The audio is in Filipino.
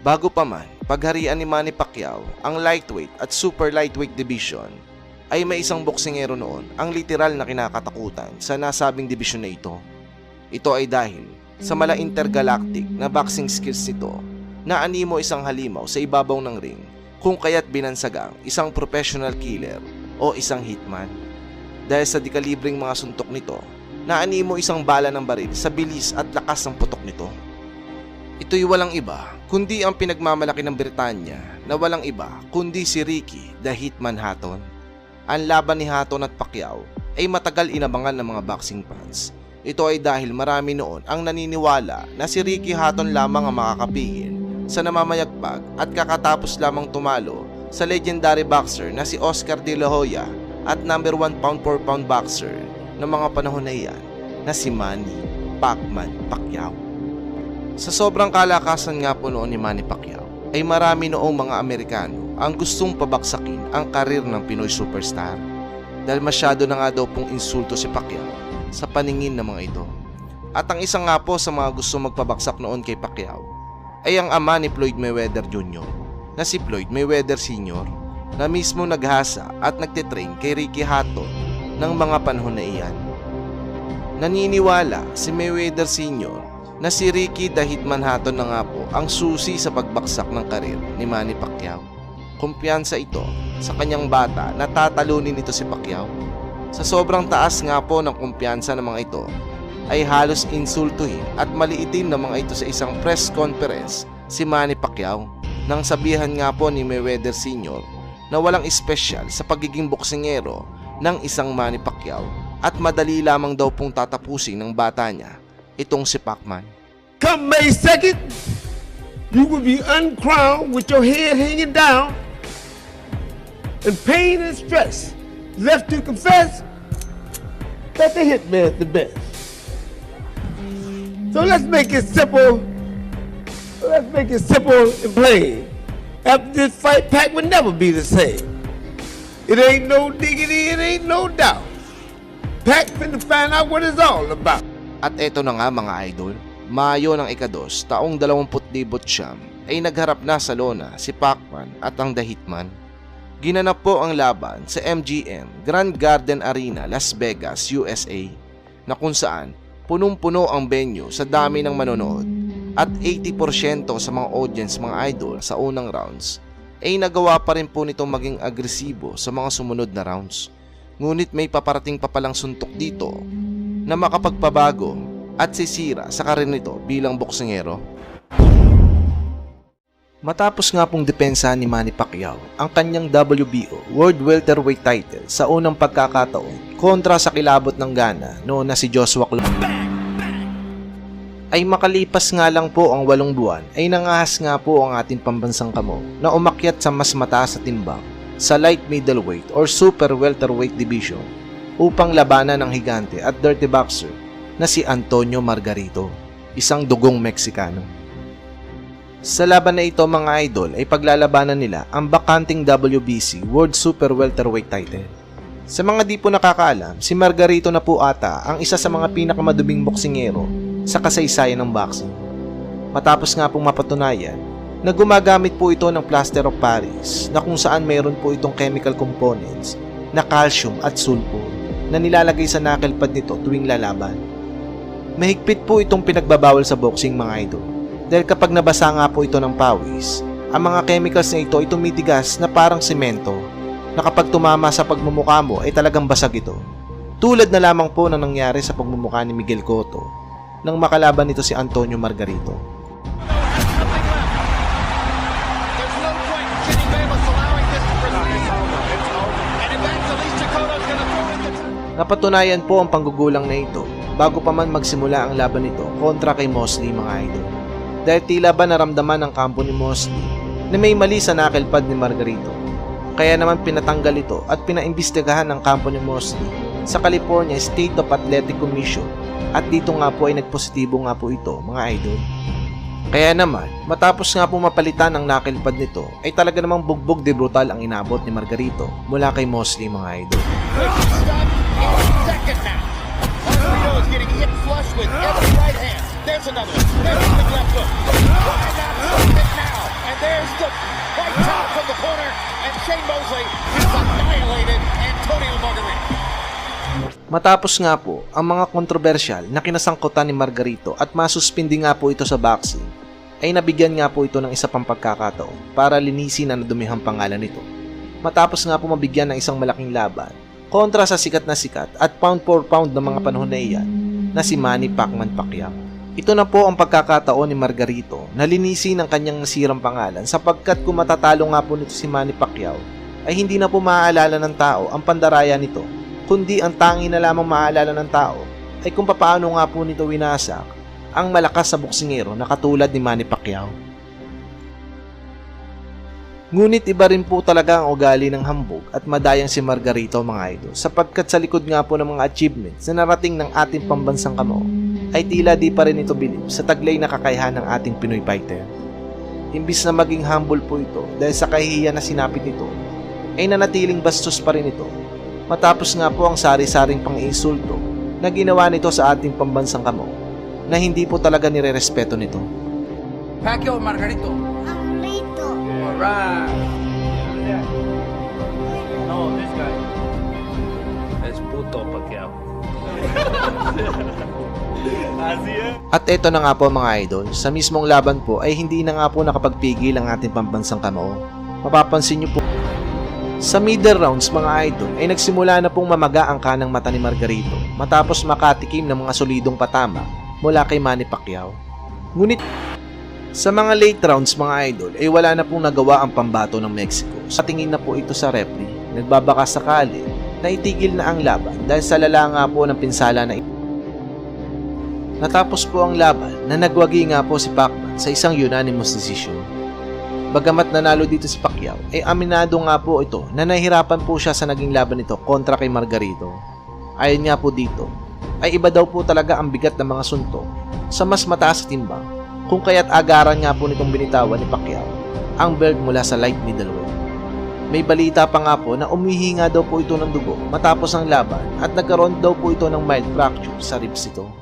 Bago pa man, pagharian ni Manny Pacquiao ang lightweight at super lightweight division, ay may isang boksingero noon ang literal na kinakatakutan sa nasabing division na ito. Ito ay dahil sa mala intergalactic na boxing skills nito na animo isang halimaw sa ibabaw ng ring kung kaya't binansagang isang professional killer o isang hitman. Dahil sa dekalibring mga suntok nito, naanimo isang bala ng baril sa bilis at lakas ng putok nito. Ito'y walang iba kundi ang pinagmamalaki ng Britanya na walang iba kundi si Ricky the Hitman Hatton. Ang laban ni Hatton at Pacquiao ay matagal inabangan ng mga boxing fans. Ito ay dahil marami noon ang naniniwala na si Ricky Hatton lamang ang makakapigil sa namamayagpag at kakatapos lamang tumalo sa legendary boxer na si Oscar De La Hoya at number 1 pound for pound boxer ng mga panahon na iyan na si Manny Pacman Pacquiao. Sa sobrang kalakasan nga po noon ni Manny Pacquiao, ay marami noong mga Amerikano ang gustong pabaksakin ang karir ng Pinoy superstar. Dahil masyado na nga daw pong insulto si Pacquiao sa paningin ng mga ito. At ang isa nga po sa mga gusto magpabaksak noon kay Pacquiao ay ang ama ni Floyd Mayweather Jr. na si Floyd Mayweather Sr. na mismo naghasa at nagtitrain kay Ricky Hatton ng mga panahon na iyan. Naniniwala si Mayweather Sr. na si Ricky the Hitman Hatton na nga po ang susi sa pagbaksak ng karir ni Manny Pacquiao. Kumpiyansa ito sa kanyang bata na tatalunin nito si Pacquiao. Sa sobrang taas nga po ng kumpiyansa ng mga ito, ay halos insultuhin at maliitin ng mga ito sa isang press conference si Manny Pacquiao nang sabihan nga po ni Mayweather Sr. na walang espesyal sa pagiging boksingero ng isang Manny Pacquiao at madali lamang daw pong tatapusin ng bata niya itong si Pacman. Come May 2nd, you will be uncrowned with your head hanging down and pain and stress. Left to confess that the hitman's the best. So let's make it simple. Let's make it simple and plain. After this fight, Pack will never be the same. It ain't no diggity, it ain't no doubt. Pack finna find out what it's all about. At eto na nga mga idol, Mayo ng ikados taong 20,000 siyam ay nagharap na sa lona si Pacman at ang The Hitman. Ginanap po ang laban sa MGM Grand Garden Arena, Las Vegas, USA na kung saan punong-puno ang venue sa dami ng manonood at 80% sa mga audience mga idol sa unang rounds ay nagawa pa rin po nitong maging agresibo sa mga sumunod na rounds. Ngunit may paparating pa palang suntok dito na makapagpabago at sisira sa karir nito bilang boksingero. Matapos nga pong depensa ni Manny Pacquiao ang kanyang WBO World Welterweight title sa unang pagkakataon kontra sa kilabot ng Ghana noon na si Joshua Club ay makalipas nga lang po ang walong buwan ay nangahas nga po ang ating pambansang kamo na umakyat sa mas mataas sa timbang sa light middleweight or super welterweight division upang labanan ng higante at dirty boxer na si Antonio Margarito, isang dugong Meksikano. Sa laban na ito mga idol ay paglalabanan nila ang bakanting WBC World Super Welterweight title. Sa mga di po nakakaalam, si Margarito na po ata ang isa sa mga pinakamadubing boksingero sa kasaysayan ng boxing. Matapos nga pong mapatunayan na gumagamit po ito ng plaster of Paris na kung saan mayroon po itong chemical components na calcium at sulfur na nilalagay sa knuckle pad nito tuwing lalaban. Mahigpit po itong pinagbabawal sa boxing mga idol. Dahil kapag nabasa nga po ito ng pawis, ang mga chemicals na ito ay tumitigas na parang semento na kapag tumama sa pagmumukha mo ay talagang basag ito. Tulad na lamang po na nangyari sa pagmumukha ni Miguel Cotto nang makalaban nito si Antonio Margarito. Napatunayan po ang panggugulang na ito bago pa man magsimula ang laban nito kontra kay Mosley mga idol. Dahil tila ba naramdaman ng kampo ni Mosley na may mali sa nakilpad ni Margarito. Kaya naman pinatanggal ito at pinaimbestigahan ng kampo ni Mosley sa California State of Athletic Commission at dito nga po ay nagpositibo nga po ito mga idol. Kaya naman, matapos nga po mapalitan ang nakilpad nito, ay talaga namang bugbog de brutal ang inabot ni Margarito mula kay Mosley mga idol. Hit flush with every right hand. There's another one. There's the left hook. Why not stop it now? there's the right top from the corner, and Shane Mosley has annihilated Antonio Margarito. Matapos nga po ang mga kontrobersyal na kinasangkutan ni Margarito at masuspindi nga po ito sa boxing, ay nabigyan nga po ito ng isa pang pagkakataon para linisin ang nadumihang pangalan nito. Matapos nga po mabigyan ng isang malaking laban kontra sa sikat na sikat at pound for pound ng mga panahon na iyan na si Manny Pacman Pacquiao. Ito na po ang pagkakataon ni Margarito na linisin ang kanyang nasirang pangalan sapagkat kung matatalo nga po nito si Manny Pacquiao ay hindi na po maaalala ng tao ang pandaraya nito kundi ang tangi na lamang maaalala ng tao ay kung papaano nga po nito winasak ang malakas sa boksingero na katulad ni Manny Pacquiao. Ngunit iba rin po talaga ang ugali ng hambog at madayang si Margarito mga idol sapagkat sa likod nga po ng mga achievements na narating ng ating pambansang kamo ay tila di pa rin ito bilib sa taglay na kakayahan ng ating Pinoy fighter. Imbis na maging humble po ito dahil sa kahihiyan na sinapit nito, ay nanatiling bastos pa rin ito matapos nga po ang sari-saring pang-insulto na ginawa nito sa ating pambansang kamo na hindi po talaga nire-respeto nito. Pacquiao. Margarito. Alright. No, this guy. Es puto Pacquiao. At eto na nga po mga idol, sa mismong laban po ay hindi na nga po nakapagpigil ang ating pambansang kamao. Mapapansin nyo po, sa middle rounds mga idol ay nagsimula na pong mamaga ang kanang mata ni Margarito matapos makatikim ng mga solidong patama mula kay Manny Pacquiao. Ngunit sa mga late rounds mga idol ay wala na pong nagawa ang pambato ng Mexico. Sa tingin na po ito sa referee, nagbabaka sakali na itigil na ang laban dahil sa lala nga po ng pinsala na ito. Natapos po ang laban na nagwagi nga po si Pacman sa isang unanimous decision. Bagamat nanalo dito si Pacquiao, ay aminado nga po ito na nahihirapan po siya sa naging laban nito kontra kay Margarito. Ayon nga po dito, ay iba daw po talaga ang bigat ng mga suntok sa mas mataas timbang kung kaya't agaran nga po nitong binitawan ni Pacquiao ang belt mula sa light middleweight. May balita pa nga po na umihi nga daw po ito ng dugo matapos ang laban at nagkaroon daw po ito ng mild fracture sa ribs ito.